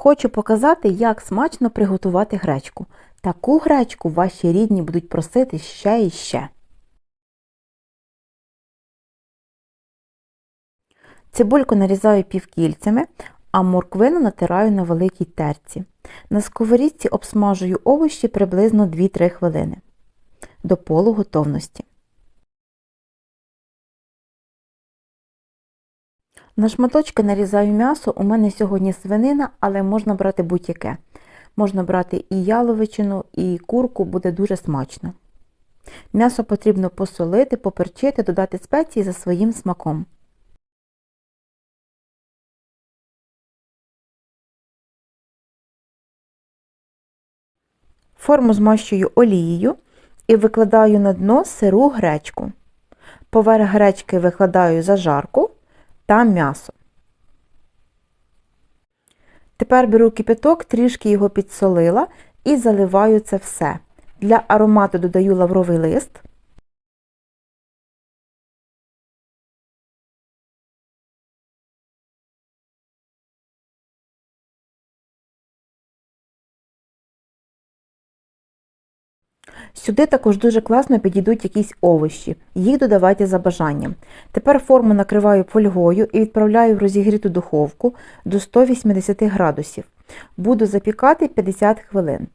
Хочу показати, як смачно приготувати гречку. Таку гречку ваші рідні будуть просити ще і ще. Цибульку нарізаю півкільцями, а морквину натираю на великій терці. На сковорідці обсмажую овочі приблизно 2-3 хвилини. До полуготовності. На шматочки нарізаю м'ясо. У мене сьогодні свинина, але можна брати будь-яке. Можна брати і яловичину, і курку, буде дуже смачно. М'ясо потрібно посолити, поперчити, додати спеції за своїм смаком. Форму змащую олією і викладаю на дно сиру гречку. Поверх гречки викладаю зажарку та м'ясо. Тепер беру кипяток, трішки його підсолила і заливаю це все. Для аромату додаю лавровий лист. Сюди також дуже класно підійдуть якісь овочі, їх додавайте за бажанням. Тепер форму накриваю фольгою і відправляю в розігріту духовку до 180 градусів. Буду запікати 50 хвилин.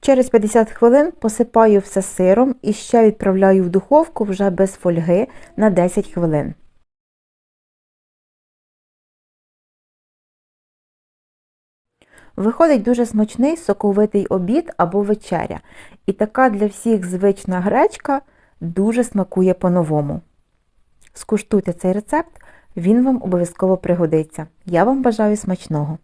Через 50 хвилин посипаю все сиром і ще відправляю в духовку вже без фольги на 10 хвилин. Виходить дуже смачний соковитий обід або вечеря. І така для всіх звична гречка дуже смакує по-новому. Скуштуйте цей рецепт, він вам обов'язково пригодиться. Я вам бажаю смачного!